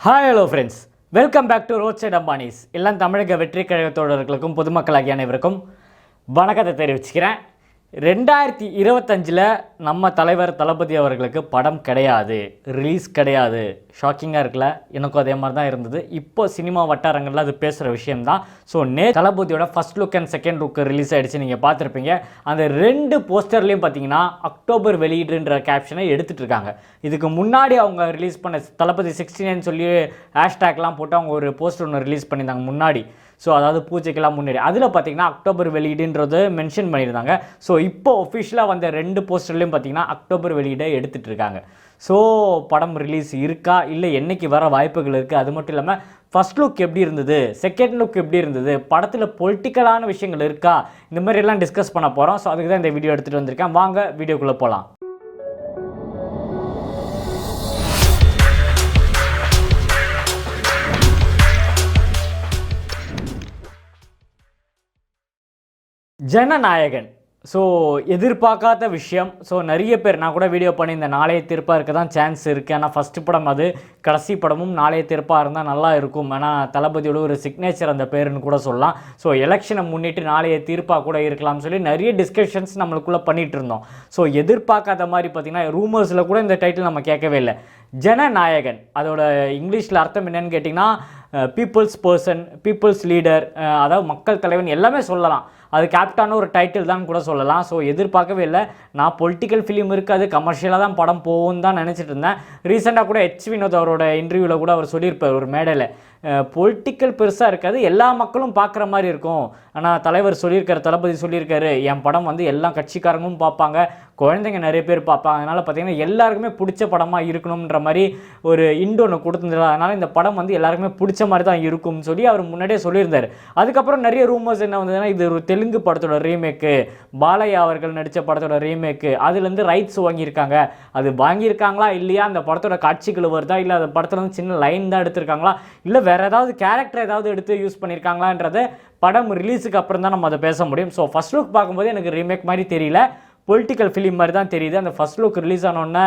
Hi hello friends welcome back to road side Ambanis எல்லாம் தமிழக வெற்றி கழக தோழர்களுக்கும் பொதுமக்களாகிய அனைவருக்கும் வணக்கத்தை தெரிவிச்சுக்கிறேன். ரெண்டாயிரத்தி இருபத்தஞ்சில் நம்ம தலைவர் தளபதி அவர்களுக்கு படம் கிடையாது. ரிலீஸ் கிடையாது. ஷாக்கிங்காக இருக்கல. எனக்கும் அதே மாதிரி தான் இருந்தது. இப்போ சினிமா வட்டாரங்களில் அது பேசுகிற விஷயம்தான். ஸோ நே தளபதியோட first look and second look release ஆயிடுச்சு. நீங்கள் பார்த்துருப்பீங்க. அந்த ரெண்டு போஸ்டர்லேயும் பார்த்தீங்கன்னா அக்டோபர் வெளியீடுன்ற கேப்ஷனை எடுத்துகிட்டு இருக்காங்க. இதுக்கு முன்னாடி அவங்க ரிலீஸ் பண்ண தளபதி சிக்ஸ்டி நைன் சொல்லி ஹேஷ்டேக்லாம் போட்டு அவங்க ஒரு போஸ்டர் ஒன்று ரிலீஸ் பண்ணியிருந்தாங்க முன்னாடி. ஸோ அதாவது பூஜைக்கெல்லாம் முன்னாடி. அதில் பார்த்தீங்கன்னா அக்டோபர் வெளியீடுன்றது மென்ஷன் பண்ணியிருந்தாங்க. ஸோ இப்போ ஒஃபிஷியலாக வந்த ரெண்டு போஸ்டர்லேயும் பார்த்தீங்கன்னா அக்டோபர் வெளியீடை எடுத்துகிட்டு இருக்காங்க. ஸோ படம் ரிலீஸ் இருக்கா? இல்லை என்னைக்கு வர வாய்ப்புகள் இருக்குது அது மட்டும் இல்லாமல் ஃபர்ஸ்ட் லுக் எப்படி இருந்தது? செகண்ட் லுக் எப்படி இருந்தது? படத்தில் பொலிட்டிக்கலான விஷயங்கள் இருக்கா? இந்த மாதிரி எல்லாம் டிஸ்கஸ் பண்ண போகிறோம் ஸோ அதுக்கு தான் இந்த வீடியோ எடுத்துகிட்டு வந்திருக்கேன். வாங்க வீடியோக்குள்ளே போகலாம் ஜனநாயகன். ஸோ எதிர்பார்க்காத விஷயம். ஸோ நிறைய பேர் நான் கூட வீடியோ பண்ணி இந்த நாளைய தீர்ப்பாக இருக்க தான் சான்ஸ் இருக்குது ஆனால் ஃபஸ்ட்டு படம் அது. கடைசி படமும் நாளைய தீர்ப்பாக இருந்தால் நல்லா இருக்கும். ஏன்னா தளபதியோட ஒரு சிக்னேச்சர் அந்த பேருன்னு கூட சொல்லலாம். ஸோ எலெக்ஷனை முன்னிட்டு நாளைய தீர்ப்பாக கூட இருக்கலாம்னு சொல்லி நிறைய டிஸ்கஷன்ஸ் நம்மளுக்குள்ளே பண்ணிகிட்டு இருந்தோம். ஸோ எதிர்பார்க்காத மாதிரி பார்த்தீங்கன்னா ரூமர்ஸில் கூட இந்த டைட்டில் நம்ம கேட்கவே இல்லை. ஜனநாயகன். அதோட இங்கிலீஷில் அர்த்தம் என்னன்னு கேட்டிங்கன்னா பீப்புள்ஸ் பர்சன் பீப்புள்ஸ் லீடர் அதாவது மக்கள் தலைவன் எல்லாமே சொல்லலாம். அது கேப்டான ஒரு டைட்டில் தான் கூட சொல்லலாம். ஸோ எதிர்பார்க்கவே இல்லை. நான் பொலிட்டிக்கல் ஃபிலிம் இருக்காது கமர்ஷியலாக தான் படம் போகும்னு தான் நினச்சிட்டு இருந்தேன். ரீசெண்டாக கூட ஹெச் வினோத் அவரோட இன்டர்வியூவில் கூட அவர் சொல்லியிருப்பார் ஒரு மேடையில். பொலிட்டிக்கல் பெருசாக இருக்காது. எல்லா மக்களும் பார்க்குற மாதிரி இருக்கும். ஆனால் தலைவர் சொல்லியிருக்காரு தளபதி சொல்லியிருக்காரு என் படம் வந்து எல்லா கட்சிக்காரங்களும் பார்ப்பாங்க குழந்தைங்க நிறைய பேர் பார்ப்பாங்க. அதனால் பார்த்தீங்கன்னா எல்லாருக்குமே பிடிச்ச படமாக இருக்கணுன்ற மாதிரி ஒரு இண்டு ஒன்று கொடுத்துருந்தாரு அதனால் இந்த படம் வந்து எல்லாருக்குமே பிடிச்ச மாதிரி தான் இருக்கும்னு சொல்லி அவர் முன்னாடியே சொல்லியிருந்தார். அதுக்கப்புறம் நிறைய ரூமர்ஸ் என்ன வந்ததுன்னா இது ஒரு தெலுங்கு படத்தோட ரீமேக்கு பாலையா அவர்கள் நடித்த படத்தோட ரீமேக்கு அதுலேருந்து ரைட்ஸ் வாங்கியிருக்காங்க. அது வாங்கியிருக்காங்களா இல்லையா? அந்த படத்தோட காட்சிகள் வருதா இல்லை அந்த படத்தில் வந்து சின்ன லைன் தான் எடுத்திருக்காங்களா? இல்லை வேறு ஏதாவது கேரக்டர் ஏதாவது எடுத்து யூஸ் பண்ணியிருக்காங்களான்றது படம் ரிலீஸுக்கு அப்புறம் தான் நம்ம அதை பேச முடியும். ஸோ ஃபஸ்ட் லுக் பார்க்கும்போது எனக்கு ரீமேக் மாதிரி தெரியல. பொலிட்டிக்கல் ஃபிலிம் மாதிரி தான் தெரியுது. அந்த ஃபஸ்ட் லுக் ரிலீஸ் ஆனோடனே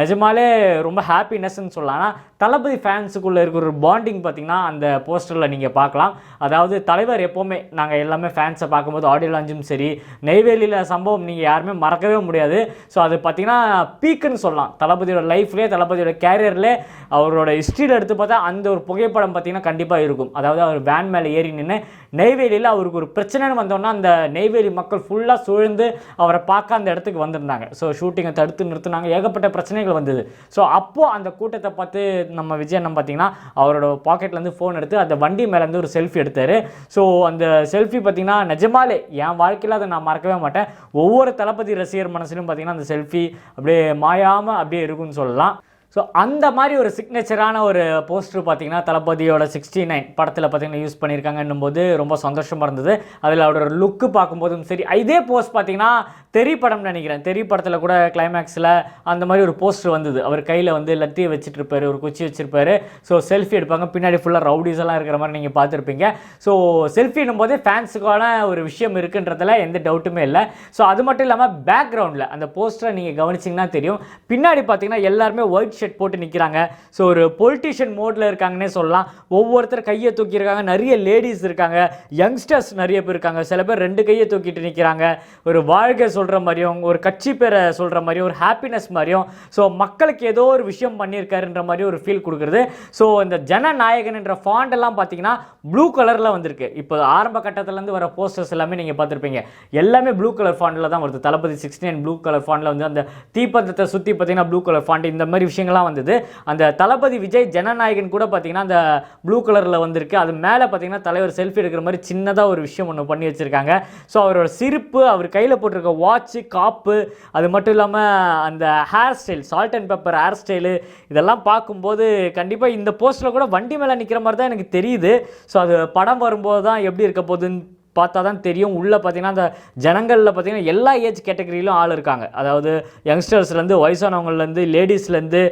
நிஜமாலே ரொம்ப ஹாப்பினஸ்ன்னு சொல்லலாம். ஆனால் தளபதி ஃபேன்ஸுக்குள்ளே இருக்கிற ஒரு பாண்டிங் பார்த்திங்கன்னா அந்த போஸ்டரில் நீங்கள் பார்க்கலாம். அதாவது தலைவர் எப்போவுமே நாங்கள் எல்லாமே ஃபேன்ஸை பார்க்கும்போது ஆடியோ லாஞ்சும் சரி நெய்வேலியில் சம்பவம் நீங்கள் யாருமே மறக்கவே முடியாது. ஸோ அது பார்த்திங்கன்னா பீக்குன்னு சொல்லலாம். தளபதியோட லைஃப்லேயே தளபதியோட கேரியர்லேயே அவரோட ஹிஸ்ட்ரியில் எடுத்து பார்த்தா அந்த ஒரு புகைப்படம் பார்த்திங்கன்னா கண்டிப்பாக இருக்கும். அதாவது அவர் வேன் மேலே ஏறி நின்று நெய்வேலியில் அவருக்கு ஒரு பிரச்சனைன்னு வந்தோன்னா அந்த நெய்வேலி மக்கள் ஃபுல்லாக சூழ்ந்து அவரை பார்க்க அந்த இடத்துக்கு வந்திருந்தாங்க. ஸோ ஷூட்டிங்கை தடுத்து நிறுத்தினாங்க. ஏகப்பட்ட பிரச்சனைகள் வந்தது. ஸோ அப்போது அந்த கூட்டத்தை பார்த்து நம்ம விஜய் அண்ணன் பார்த்தீங்கன்னா அவரோட பாக்கெட்லேருந்து ஃபோன் எடுத்து அந்த வண்டி மேலேருந்து ஒரு செல்ஃபி எடுத்தார். ஸோ அந்த செல்ஃபி பார்த்தீங்கன்னா நிஜமாலே என் வாழ்க்கையில் அதை நான் மறக்கவே மாட்டேன். ஒவ்வொரு தளபதி ரசிகர் மனசுலையும் பார்த்தீங்கன்னா அந்த செல்ஃபி அப்படியே மாயாமல் அப்படியே இருக்குன்னு சொல்லலாம். ஸோ அந்த மாதிரி ஒரு சிக்னேச்சரான ஒரு போஸ்டர் பார்த்தீங்கன்னா தளபதியோட சிக்ஸ்டி நைன் படத்தில் பார்த்தீங்கன்னா யூஸ் பண்ணியிருக்காங்கன்னும் போது ரொம்ப சந்தோஷமாக இருந்தது. அதில் அவரோட லுக்கு பார்க்கும்போதும் சரி. இதே போஸ்ட் பார்த்தீங்கன்னா தெரி படம் நினைக்கிறேன். தெரி படத்தில் கூட கிளைமேக்ஸில் அந்த மாதிரி ஒரு போஸ்டர் வந்தது. அவர் கையில் வந்து லத்தியை வச்சுட்டு இருப்பார் ஒரு குச்சி வச்சுருப்பார். ஸோ செல்ஃபி எடுப்பாங்க. பின்னாடி ஃபுல்லாக ரவுடிஸ் எல்லாம் இருக்கிற மாதிரி நீங்கள் பார்த்துருப்பீங்க. ஸோ செல்ஃபின்னும் போது ஃபேன்ஸுக்கான ஒரு விஷயம் இருக்குன்றதில் எந்த டவுட்டுமே இல்லை. ஸோ அது மட்டும் இல்லாமல் பேக்ரவுண்டில் அந்த போஸ்டரை நீங்கள் கவனிச்சிங்கன்னா தெரியும். பின்னாடி பார்த்தீங்கன்னா எல்லாருமே ஒயிட் ஷர்ட் போட்டு நிற்கிறாங்க ஸோ ஒரு பொலிட்டிஷியன் மோடில் இருக்காங்கன்னே சொல்லலாம். ஒவ்வொருத்தர் கையை தூக்கியிருக்காங்க. நிறைய லேடிஸ் இருக்காங்க. யங்ஸ்டர்ஸ் நிறைய பேர் இருக்காங்க. சில பேர் ரெண்டு கையை தூக்கிட்டு நிற்கிறாங்க ஒரு வாழ்க்கை சொல்கிற மாதிரியும் ஒரு கட்சி பேரை சொல்கிற மாதிரியும் ஒரு ஹாப்பினஸ் மாதிரியும் ஸோ மக்களுக்கு ஏதோ ஒரு விஷயம் பண்ணியிருக்காருன்ற மாதிரி ஒரு ஃபீல் கொடுக்குறது. ஸோ இந்த ஜனநாயகன் என்ற ஃபாண்ட் எல்லாம் பார்த்தீங்கன்னா ப்ளூ கலரில் வந்திருக்கு. இப்போ ஆரம்ப கட்டத்துலேருந்து வர போஸ்டர்ஸ் எல்லாமே நீங்கள் பார்த்துருப்பீங்க. எல்லாமே ப்ளூ கலர் ஃபாண்டில் தான் வருது. Thalapathy sixty nine blue colour ஃபாண்டில் வந்து அந்த தீப்பந்தத்தை சுற்றி பார்த்தீங்கன்னா ப்ளூ கலர் ஃபாண்ட் இந்த மாதிரி விஷயங்கள் விஷயங்கள்லாம் வந்தது. அந்த தளபதி விஜய் ஜனநாயகன் கூட பார்த்தீங்கன்னா அந்த ப்ளூ கலரில் வந்திருக்கு. அது மேலே பார்த்தீங்கன்னா தலைவர் செல்ஃபி எடுக்கிற மாதிரி சின்னதாக ஒரு விஷயம் ஒன்று பண்ணி வச்சுருக்காங்க. ஸோ அவரோட சிரிப்பு அவர் கையில் போட்டிருக்க வாட்ச்சு காப்பு அது மட்டும் இல்லாமல் அந்த hair style salt and pepper hair style இதெல்லாம் பார்க்கும்போது கண்டிப்பாக இந்த போஸ்ட்டில் கூட வண்டி மேலே நிற்கிற மாதிரி தான் எனக்கு தெரியுது. ஸோ அது படம் வரும்போது தான் எப்படி இருக்க போகுதுன்னு பார்த்தா தான் தெரியும். உள்ளே பார்த்தீங்கன்னா அந்த ஜனங்களில் பார்த்தீங்கன்னா எல்லா ஏஜ் கேட்டகரியிலும் ஆள் இருக்காங்க. அதாவது யங்ஸ்டர்ஸ்லேருந்து வயசானவங்கலேருந்து லேடிஸ்லேருந்து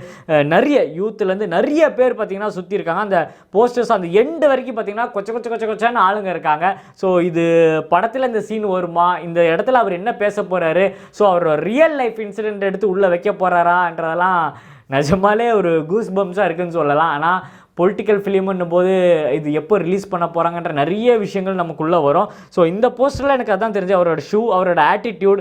நிறைய யூத்துலேருந்து நிறைய பேர் பார்த்தீங்கன்னா சுற்றி இருக்காங்க. அந்த போஸ்டர்ஸ் அந்த எண்டு வரைக்கும் பார்த்தீங்கன்னா கொச்ச கொச்ச கொச்ச கொச்சான்னு ஆளுங்க இருக்காங்க. ஸோ இது படத்தில் இந்த சீன் வருமா? இந்த இடத்துல அவர் என்ன பேச போகிறாரு ஸோ அவரோட ரியல் லைஃப் இன்சிடென்ட் எடுத்து உள்ளே வைக்க போகிறாரான்றதெல்லாம் நிஜமாலே ஒரு கூஸ் பம்ஸாக இருக்குதுன்னு சொல்லலாம். ஆனால் பொலிட்டிக்கல் ஃபிலிம்னும் போது இது எப்போ ரிலீஸ் பண்ண போகிறாங்கன்ற நிறைய விஷயங்கள் நமக்குள்ளே வரும். ஸோ இந்த போஸ்டரில் எனக்கு அதான் தெரிஞ்சு அவரோட ஷூ அவரோட ஆட்டிடியூட்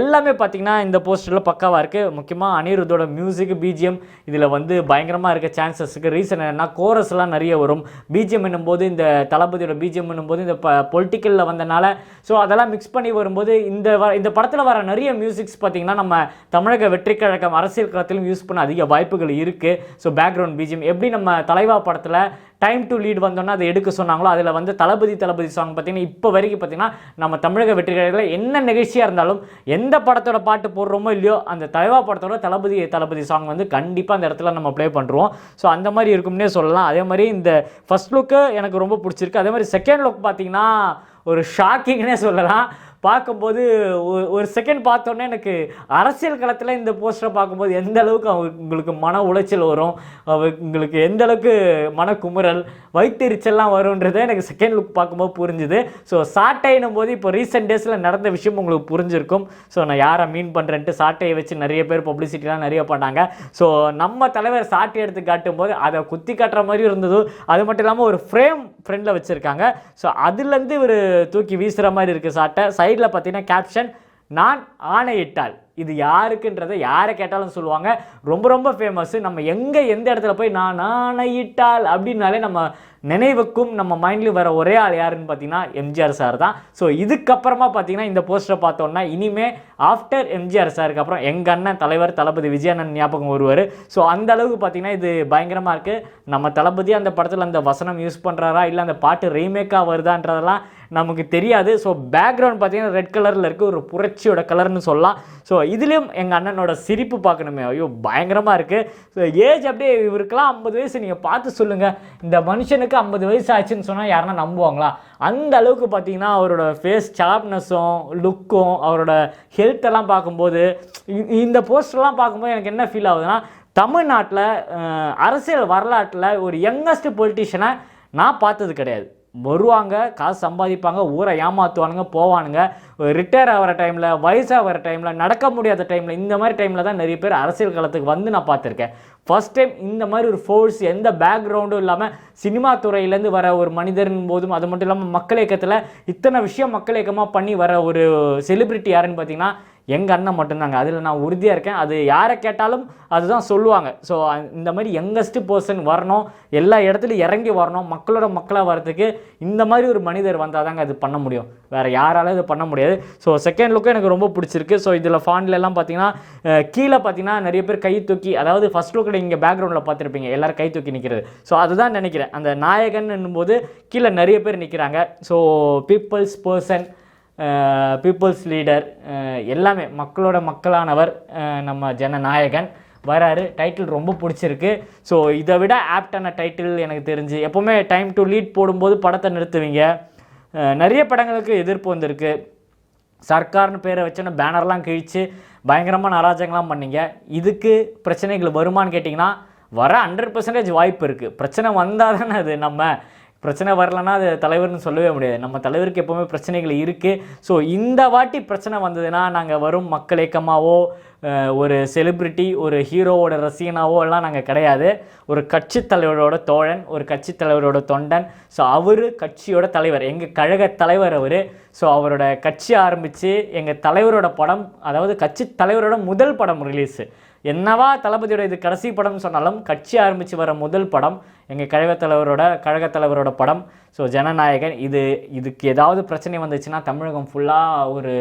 எல்லாமே பார்த்தீங்கன்னா இந்த போஸ்டரில் பக்காவாக இருக்குது முக்கியமாக அனிருத்தோட மியூசிக் பிஜிஎம் இதில் வந்து பயங்கரமாக இருக்க சான்சஸ்க்கு ரீசன் என்னென்னா கோரஸ்லாம் நிறைய வரும். பிஜிஎம் என்னும்போது இந்த தளபதியோட பிஜிஎம் என்னும்போது இந்த ப பொலிட்டிக்கலில் வந்தனால ஸோ அதெல்லாம் மிக்ஸ் பண்ணி வரும்போது இந்த வ இந்த படத்தில் வர நிறைய மியூசிக்ஸ் பார்த்தீங்கன்னா நம்ம தமிழக வெற்றி கழகம் அரசியல் களத்திலும் யூஸ் பண்ண அதிக வாய்ப்புகள் இருக்குது ஸோ பேக்ரவுண்ட் பிஜிஎம் எப்படி நம்ம தலைவா படத்தில் டைம் டு லீட் வந்தோன்னா அதை எடுக்க சொன்னாங்களோ அதில் வந்து தளபதி தளபதி சாங் பார்த்தீங்கன்னா இப்போ வரைக்கும் பார்த்தீங்கன்னா நம்ம தமிழக வெற்றிகளில் என்ன நிகழ்ச்சியாக இருந்தாலும் எந்த படத்தோட பாட்டு போடுறோமோ இல்லையோ அந்த தலைவா படத்தோட தளபதி தளபதி சாங் வந்து கண்டிப்பாக அந்த இடத்துல நம்ம ப்ளே பண்ணுறோம் ஸோ அந்த மாதிரி இருக்கும்னே சொல்லலாம். அதே மாதிரி இந்த ஃபர்ஸ்ட் லுக்கு எனக்கு ரொம்ப பிடிச்சிருக்கு. அதே மாதிரி செகண்ட் லுக் பார்த்தீங்கன்னா ஒரு ஷாக்கிங்னே சொல்லலாம். பார்க்கும்போது ஒரு- ஒரு செகண்ட் பார்த்தோன்னே எனக்கு அரசியல் களத்தில் இந்த போஸ்டரை பார்க்கும்போது எந்த அளவுக்கு அவங்க உங்களுக்கு மன உளைச்சல் வரும் உங்களுக்கு எந்த அளவுக்கு மனக்குமுறல் வயிற்றுச்சல்லாம் வரும்ன்றதை எனக்கு செகண்ட் லுக் பார்க்கும்போது புரிஞ்சுது. ஸோ சாட்டைன்னும் போது இப்போ ரீசெண்ட் டேஸில் நடந்த விஷயம் உங்களுக்கு புரிஞ்சிருக்கும். ஸோ நான் யாரை மீன் பண்ணுறேன்ட்டு சாட்டையை வச்சு நிறைய பேர் பப்ளிசிட்டிலாம் நிறைய பண்ணாங்க. ஸோ நம்ம தலைவர் சாட்டை எடுத்து காட்டும் போது அதை குத்தி காட்டுற மாதிரி இருந்தது. அது மட்டும் இல்லாமல் ஒரு ஃப்ரேம் ஃப்ரெண்டில் வச்சுருக்காங்க. ஸோ அதுலேருந்து ஒரு தூக்கி வீசுகிற மாதிரி இருக்குது சாட்டை. சை சைடில் பார்த்தீங்கன்னா கேப்ஷன் நான் ஆணையிட்டால். இது யாருக்குன்றதை யாரை கேட்டாலும் சொல்லுவாங்க. ரொம்ப ரொம்ப ஃபேமஸ் நம்ம எங்கே எந்த இடத்துல போய் நான் ஆணையிட்டால் அப்படின்னாலே நம்ம நினைவுக்கும் நம்ம மைண்ட்லையும் வர ஒரே ஆள் யாருன்னு பார்த்தீங்கன்னா எம்ஜிஆர் சார் தான். ஸோ இதுக்கப்புறமா பார்த்தீங்கன்னா இந்த போஸ்டரை பார்த்தோன்னா இனிமே ஆஃப்டர் எம்ஜிஆர் சாருக்கு அப்புறம் எங்கள் அண்ணன் தலைவர் தளபதி விஜயண்ணன் ஞாபகம் வருவார். ஸோ அந்த அளவுக்கு பார்த்தீங்கன்னா இது பயங்கரமாக இருக்குது நம்ம தளபதி அந்த படத்தில் அந்த வசனம் யூஸ் பண்ணுறாரா இல்லை அந்த பாட்டு ரீமேக்காக வருதான்றதெல்லாம் நமக்கு தெரியாது. ஸோ பேக்ரவுண்ட் பார்த்தீங்கன்னா ரெட் கலரில் இருக்குது ஒரு புரட்சியோட கலர்னு சொல்லலாம். ஸோ இதுலேயும் எங்கள் அண்ணனோட சிரிப்பு பார்க்கணுமே. ஐயோ பயங்கரமாக இருக்குது ஸோ ஏஜ் அப்படியே இவருக்கெல்லாம் ஐம்பது வயசு நீங்கள் பார்த்து சொல்லுங்கள் இந்த மனுஷனுக்கு ஐம்பது வயசு ஆச்சுன்னு சொன்னால் யாருன்னா நம்புவாங்களா? அந்த அளவுக்கு பார்த்தீங்கன்னா அவரோட ஃபேஸ் ஷார்ப்னஸும் லுக்கும் அவரோட ஹெல்த்தெல்லாம் பார்க்கும்போது இந்த போஸ்டர்லாம் பார்க்கும்போது எனக்கு என்ன ஃபீல் ஆகுதுன்னா தமிழ்நாட்டில் அரசியல் வரலாற்றில் ஒரு யங்கஸ்ட் பொலிட்டிஷியனை நான் பார்த்தது கிடையாது. வருவாங்க காசு சம்பாதிப்பாங்க ஊரை ஏமாற்றுவானுங்க போவானுங்க. ரிட்டையர் ஆகிற டைமில் வயசாகிற டைமில் நடக்க முடியாத டைமில் இந்த மாதிரி டைமில் தான் நிறைய பேர் அரசியல் களத்துக்கு வந்து நான் பார்த்துருக்கேன். ஃபர்ஸ்ட் டைம் இந்த மாதிரி ஒரு ஃபோர்ஸ் எந்த பேக்ரவுண்டும் இல்லாமல் சினிமா துறையிலேருந்து வர ஒரு மனிதரின் போதும் அது மட்டும் இல்லாமல் மக்கள் இயக்கத்தில் இத்தனை விஷயம் மக்கள் இயக்கமாக பண்ணி வர ஒரு செலிபிரிட்டி யாருன்னு பார்த்தீங்கன்னா எங்கள் அண்ணன் மட்டும்தாங்க. அதில் நான் உறுதியாக இருக்கேன். அது யாரை கேட்டாலும் அதுதான் சொல்லுவாங்க. ஸோ இந்த மாதிரி யங்கஸ்ட் பர்சன் வரணும். எல்லா இடத்துலையும் இறங்கி வரணும். மக்களோட மக்களாக வரதுக்கு இந்த மாதிரி ஒரு மனிதர் வந்தால் தாங்க அது பண்ண முடியும். வேறு யாராலும் இது பண்ண முடியாது. ஸோ செகண்ட் லுக்கும் எனக்கு ரொம்ப பிடிச்சிருக்கு. ஸோ இதில் ஃபாண்ட்ல எல்லாம் பார்த்தீங்கன்னா கீழே பார்த்தீங்கன்னா நிறைய பேர் கை தூக்கி அதாவது ஃபஸ்ட் லுக்கில் இங்கே பேக்ரவுண்டில் பார்த்துருப்பீங்க எல்லோரும் கை தூக்கி நிற்கிறது ஸோ அதுதான் நினைக்கிறேன். அந்த நாயகன் போது கீழே நிறைய பேர் நிற்கிறாங்க so peoples person peoples leader எல்லாமே மக்களோட மக்களானவர் நம்ம ஜனநாயகன். வராரு. டைட்டில் ரொம்ப பிடிச்சிருக்கு. ஸோ இதை விட ஆப்டான டைட்டில் எனக்கு தெரிஞ்சு எப்போவுமே டைம் டு லீட் போடும்போது படத்தை நிறுத்துவீங்க. நிறைய படங்களுக்கு எதிர்ப்பு வந்திருக்கு. சர்க்கார்னு பேரை வச்சுன்னு பேனர்லாம் கிழித்து பயங்கரமாக அராஜகம்லாம் பண்ணீங்க. இதுக்கு பிரச்சனைகள் வருமான்னு கேட்டிங்கன்னா வர ஹண்ட்ரட் பர்சன்டேஜ் வாய்ப்பு இருக்குது பிரச்சனை வந்தால் தானே அது நம்ம பிரச்சனை வரலன்னா அது தலைவர்னு சொல்லவே முடியாது. நம்ம தலைவருக்கு எப்போவுமே பிரச்சனைகள் இருக்குது ஸோ இந்த வாட்டி பிரச்சனை வந்ததுன்னா நாங்கள் வரும் மக்கள் இயக்கமாவோ ஒரு செலிப்ரிட்டி ஒரு ஹீரோவோட ரசிகனாவோ எல்லாம் நாங்கள் கிடையாது. ஒரு கட்சி தலைவரோட தோழன் ஒரு கட்சி தலைவரோட தொண்டன். ஸோ அவர் கட்சியோட தலைவர். எங்கள் கழக தலைவர் அவர். ஸோ அவரோட கட்சி ஆரம்பித்து எங்கள் தலைவரோட படம் அதாவது கட்சி தலைவரோட முதல் படம் ரிலீஸு என்னவா தளபதியோட இது கடைசி படம்னு சொன்னாலும் கட்சி ஆரம்பித்து வர முதல் படம் எங்கள் கழக தலைவரோட கழக தலைவரோட படம். ஸோ ஜனநாயகன் இது இதுக்கு ஏதாவது பிரச்சனை வந்துச்சுன்னா தமிழகம் ஃபுல்லாக ஒரு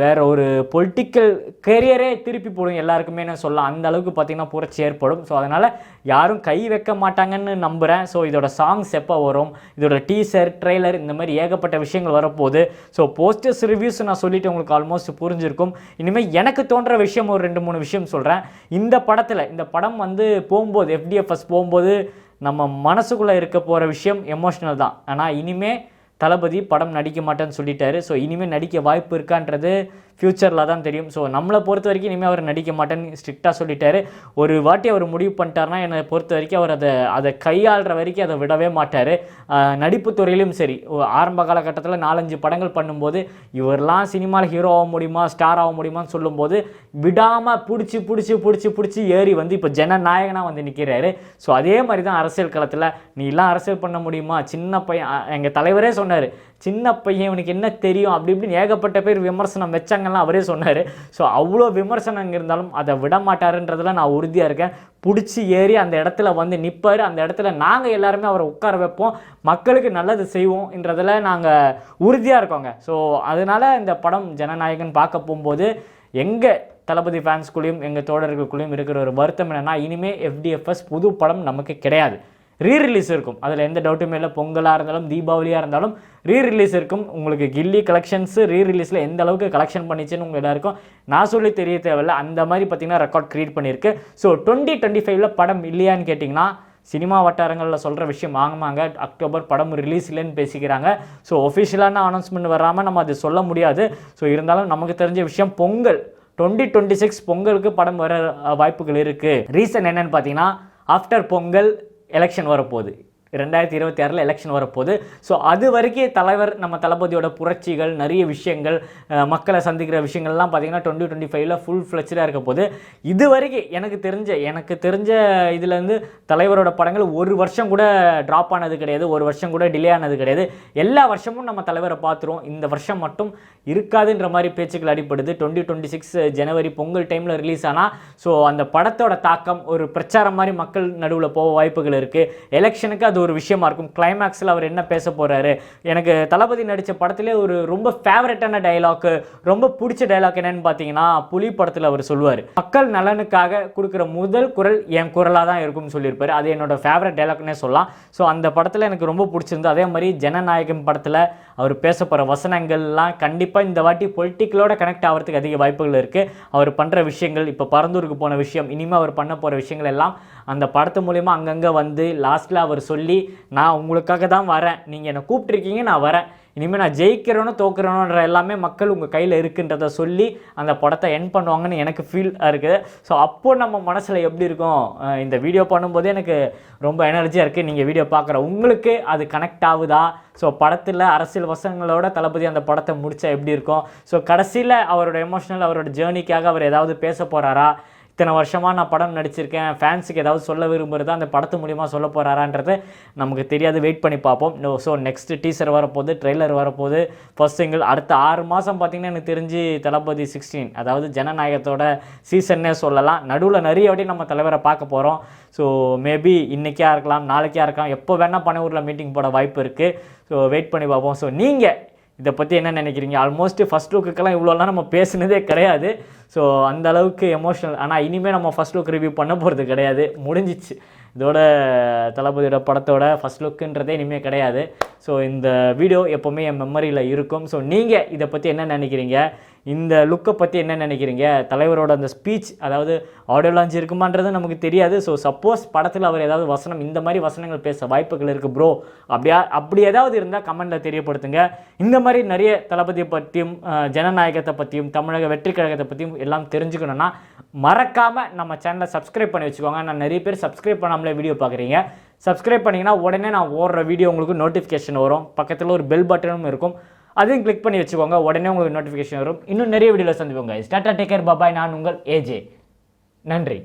வேற ஒரு பொலிட்டிக்கல் கெரியரே திருப்பி போடும் எல்லாருக்குமே நான் சொல்லலாம். அந்த அளவுக்கு பார்த்தீங்கன்னா புரட்சி ஏற்படும். ஸோ அதனால் யாரும் கை வைக்க மாட்டாங்கன்னு நம்புகிறேன் ஸோ இதோட சாங்ஸ் எப்போ வரும்? இதோட டீசர் ட்ரெய்லர் இந்த மாதிரி ஏகப்பட்ட விஷயங்கள் வரப்போகுது. ஸோ போஸ்டர்ஸ் ரிவ்யூஸ் நான் சொல்லிட்டு உங்களுக்கு ஆல்மோஸ்ட் புரிஞ்சிருக்கும். இனிமேல் எனக்கு தோன்ற விஷயம் ஒரு ரெண்டு மூணு விஷயம் சொல்கிறேன் இந்த படத்தில் இந்த படம் வந்து போகும்போது எஃப்டிஎஃப்எஸ் போகும்போது நம்ம மனசுக்குள்ளே இருக்க போகிற விஷயம் எமோஷ்னல் தான். ஆனால் இனிமேல் தளபதி படம் நடிக்க மாட்டேன்னு சொல்லிட்டாரு. ஸோ இனிமேல் நடிக்க வாய்ப்பு இருக்கான்றது ஃப்யூச்சரில் தான் தெரியும். ஸோ நம்மளை பொறுத்த வரைக்கும் இனிமேல் அவர் நடிக்க மாட்டேன்னு ஸ்ட்ரிக்டாக சொல்லிட்டாரு. ஒரு வாட்டி அவர் முடிவு பண்ணிட்டாருன்னா என்னை பொறுத்த வரைக்கும் அவர் அதை அதை கையாளுற வரைக்கும் அதை விடவே மாட்டார். நடிப்பு துறையிலும் சரி. ஆரம்ப காலகட்டத்தில் நாலஞ்சு படங்கள் பண்ணும்போது இவரெலாம் சினிமாவில் ஹீரோ ஆக முடியுமா ஸ்டார் ஆக முடியுமான்னு சொல்லும்போது விடாமல் பிடிச்சி பிடிச்சி பிடிச்சி பிடிச்சி ஏறி வந்து இப்போ ஜனநாயகனாக வந்து நிற்கிறாரு ஸோ அதே மாதிரி தான் அரசியல் களத்தில் நீ எல்லாம் அரசியல் பண்ண முடியுமா? சின்ன பையன் எங்கள் தலைவரே சொன்ன சொன்னார். சின்ன பையன் இவனுக்கு என்ன தெரியும்? அப்படி இப்படின்னு ஏகப்பட்ட பேர் விமர்சனம் வச்சாங்கலாம் அவரே சொன்னார். ஸோ அவ்வளோ விமர்சனம் இருந்தாலும் அதை விட மாட்டாருன்றதில் நான் உறுதியாக இருக்கேன். பிடிச்சி ஏறி அந்த இடத்துல வந்து நிற்பார் அந்த இடத்துல நாங்கள் எல்லாருமே அவரை உட்கார வைப்போம். மக்களுக்கு நல்லது செய்வோம்ன்றதில் நாங்கள் உறுதியாக இருக்கோங்க. ஸோ அதனால் இந்த படம் ஜனநாயகன் பார்க்க போகும்போது எங்கள் தளபதி ஃபேன்ஸ்குள்ளேயும் எங்கள் தோழர்களுக்குள்ளேயும் இருக்கிற ஒரு வருத்தம் என்னென்னா இனிமேல் எஃப்டிஎஃப்எஸ் புது படம் நமக்கு கிடையாது. ரீ ரிலீஸ் இருக்கும். அதில் எந்த டவுட்டுமே இல்லை. பொங்கலாக இருந்தாலும் தீபாவளியாக இருந்தாலும் ரீ ரிலீஸ் இருக்கும். உங்களுக்கு கில்லி கலெக்ஷன்ஸு ரீ ரிலீஸில் எந்த அளவுக்கு கலெக்ஷன் பண்ணிச்சுன்னு உங்கள் எல்லாருக்கும் நான் சொல்லி தெரிய தேவையில்ல. அந்த மாதிரி பார்த்தீங்கன்னா ரெக்கார்ட் க்ரியேட் பண்ணியிருக்கு. ஸோ டுவெண்ட்டி டுவெண்ட்டி ஃபைவ்ல படம் இல்லையான்னு கேட்டிங்கன்னா சினிமா வட்டாரங்களில் சொல்கிற விஷயம் வாங்குவாங்க அக்டோபர் படம் ரிலீஸ் இல்லைன்னு பேசிக்கிறாங்க. ஸோ ஒஃபிஷியலான அனௌன்ஸ்மெண்ட் வராமல் நம்ம அது சொல்ல முடியாது. ஸோ இருந்தாலும் நமக்கு தெரிஞ்ச விஷயம் பொங்கல். டுவெண்ட்டி டுவெண்ட்டி சிக்ஸ் பொங்கலுக்கு படம் வர வாய்ப்புகள் இருக்குது ரீசன் என்னென்னு பார்த்தீங்கன்னா ஆஃப்டர் பொங்கல் எலெக்ஷன் வரப்போகுது. ரெண்டாயிரத்தி இருபத்தி ஆறில் எலெக்ஷன் வரப்போகுது. ஸோ அது வரைக்கும் தலைவர் நம்ம தளபதியோட புரட்சிகள் நிறைய விஷயங்கள் மக்களை சந்திக்கிற விஷயங்கள்லாம் பார்த்தீங்கன்னா டுவெண்ட்டி டுவெண்ட்டி ஃபைவ்ல ஃபுல் ஃப்ளெச்சாக இருக்க போது இது வரைக்கும் எனக்கு தெரிஞ்ச எனக்கு தெரிஞ்ச இதுலேருந்து தலைவரோட படங்கள் ஒரு வருஷம் கூட ட்ராப் ஆனது கிடையாது ஒரு வருஷம் கூட டிலே ஆனது கிடையாது. எல்லா வருஷமும் நம்ம தலைவரை பார்த்துருவோம் இந்த வருஷம் மட்டும் இருக்காதுன்ற மாதிரி பேச்சுக்கள் அடிப்படுது டுவெண்ட்டி டுவெண்ட்டி சிக்ஸ் ஜனவரி பொங்கல் டைமில் ரிலீஸ் ஆனால் ஸோ அந்த படத்தோட தாக்கம் ஒரு பிரச்சாரம் மாதிரி மக்கள் நடுவில் போக வாய்ப்புகள் இருக்குது எலெக்ஷனுக்கு அது ஒரு விஷயமா இருக்கும். கிளைமேக்ஸில் அவர் என்ன பேச போகிறாரு எனக்கு தளபதி நடித்த படத்திலே ஒரு ரொம்ப ஃபேவரட்டான டைலாக்கு ரொம்ப பிடிச்ச டைலாக் என்னன்னு பார்த்தீங்கன்னா புலி படத்தில் அவர் சொல்லுவார். மக்கள் நலனுக்காக கொடுக்குற முதல் குரல் என் குரலாக தான் இருக்கும்னு சொல்லியிருப்பார். அது என்னோட ஃபேவரட் டைலாக்னே சொல்லலாம். ஸோ அந்த படத்தில் எனக்கு ரொம்ப பிடிச்சிருந்து அதே மாதிரி ஜனநாயகம் படத்தில் அவர் பேச போகிற வசனங்கள்லாம் கண்டிப்பாக இந்த வாட்டி பொலிட்டிக்கலோட கனெக்ட் ஆகிறதுக்கு அதிக வாய்ப்புகள் இருக்குது அவர் பண்ணுற விஷயங்கள் இப்போ பரந்தூருக்கு போன விஷயம் இனிமேல் அவர் பண்ண போகிற விஷயங்கள் எல்லாம் அந்த படத்து மூலிமா அங்கங்கே வந்து லாஸ்ட்டில் அவர் சொல்லி நான் உங்களுக்காக தான் வரேன். நீங்கள் என்னை கூப்பிட்ருக்கீங்க நான் வரேன். இனிமேல் நான் ஜெயிக்கிறேனோ தோக்குறேனோன்ற எல்லாமே மக்கள் உங்கள் கையில் இருக்குன்றத சொல்லி அந்த படத்தை என் பண்ணுவாங்கன்னு எனக்கு ஃபீல் இருக்குது. ஸோ அப்போது நம்ம மனசில் எப்படி இருக்கும்? இந்த வீடியோ பண்ணும்போதே எனக்கு ரொம்ப எனர்ஜியாக இருக்குது நீங்கள் வீடியோ பார்க்குற உங்களுக்கு அது கனெக்ட் ஆகுதா? ஸோ படத்தில் அரசியல் வசங்களோட தளபதி அந்த படத்தை முடித்தா எப்படி இருக்கும்? ஸோ கடைசியில் அவரோட எமோஷனல் அவரோட ஜேர்னிக்காக அவர் ஏதாவது பேச போகிறாரா இத்தனை வருஷமாக நான் படம் நடிச்சிருக்கேன். ஃபேன்ஸுக்கு ஏதாவது சொல்ல விரும்புகிறதா அந்த படத்து மூலிமா சொல்ல போகிறாரான்றது நமக்கு தெரியாது. வெயிட் பண்ணி பார்ப்போம். ஸோ நெக்ஸ்ட் டீசர் வரப்போகுது ட்ரெய்லர் வரப்போகுது. ஃபர்ஸ்ட் சிங்கிள் அடுத்த ஆறு மாதம் பார்த்தீங்கன்னா எனக்கு தெரிஞ்சு தளபதி சிக்ஸ்டீன் அதாவது ஜனநாயகத்தோட சீசன்னே சொல்லலாம். நடுவில் நிறைய வாட்டி நம்ம தலைவரை பார்க்க போகிறோம் ஸோ மேபி இன்றைக்கா இருக்கலாம் நாளைக்கா இருக்கலாம். எப்போ வேணால் பனையூரில் மீட்டிங் போட வாய்ப்பு இருக்குது ஸோ வெயிட் பண்ணி பார்ப்போம். ஸோ நீங்கள் இதை பற்றி என்ன நினைக்கிறீங்க? ஆல்மோஸ்ட் ஃபஸ்ட் லுக்குக்கெல்லாம் இவ்வளோலாம் நம்ம பேசுனதே கிடையாது. ஸோ அந்த அளவுக்கு எமோஷனல் ஆனால் இனிமேல் நம்ம ஃபஸ்ட் லுக் ரிவ்யூ பண்ண போகிறது கிடையாது. முடிஞ்சிச்சு. இதோட தளபதியோட படத்தோட ஃபஸ்ட் லுக்குன்றதே இனிமேல் கிடையாது. ஸோ இந்த வீடியோ எப்போவுமே என் மெமரியில் இருக்கும். ஸோ நீங்கள் இதை பற்றி என்ன நினைக்கிறீங்க? இந்த லுக்கை பற்றி என்ன நினைக்கிறீங்க? தலைவரோட அந்த ஸ்பீச் அதாவது ஆடியோ லான்ச் இருக்குமான்றது நமக்கு தெரியாது. ஸோ சப்போஸ் படத்தில் அவர் ஏதாவது வசனம் இந்த மாதிரி வசனங்கள் பேச வாய்ப்புகள் இருக்குது ப்ரோ அப்படியா அப்படி ஏதாவது இருந்தால் கமெண்ட்டில் தெரியப்படுத்துங்க. இந்த மாதிரி நிறைய தளபதியை பற்றியும் ஜனநாயகத்தை பற்றியும் தமிழக வெற்றி கழகத்தை பற்றியும் எல்லாம் தெரிஞ்சுக்கணுன்னா மறக்காமல் நம்ம சேனலை சப்ஸ்கிரைப் பண்ணி வச்சுக்கோங்க. நான் நிறைய பேர் சப்ஸ்கிரைப் பண்ணாமலே வீடியோ பார்க்குறீங்க. சப்ஸ்கிரைப் பண்ணிங்கன்னா உடனே நான் ஓடுற வீடியோ உங்களுக்கு நோட்டிஃபிகேஷன் வரும். பக்கத்தில் ஒரு பெல் பட்டனும் இருக்கும். அதையும் கிளிக் பண்ணி வச்சுக்கோங்க. உடனே உங்களுக்கு நோட்டிஃபிகேஷன் வரும். இன்னும் நிறைய வீடியோவில் சந்திப்போங்க ஸ்டாட்டா டேக்கர் பாபாய் நான் உங்கள் ஏஜே நன்றி.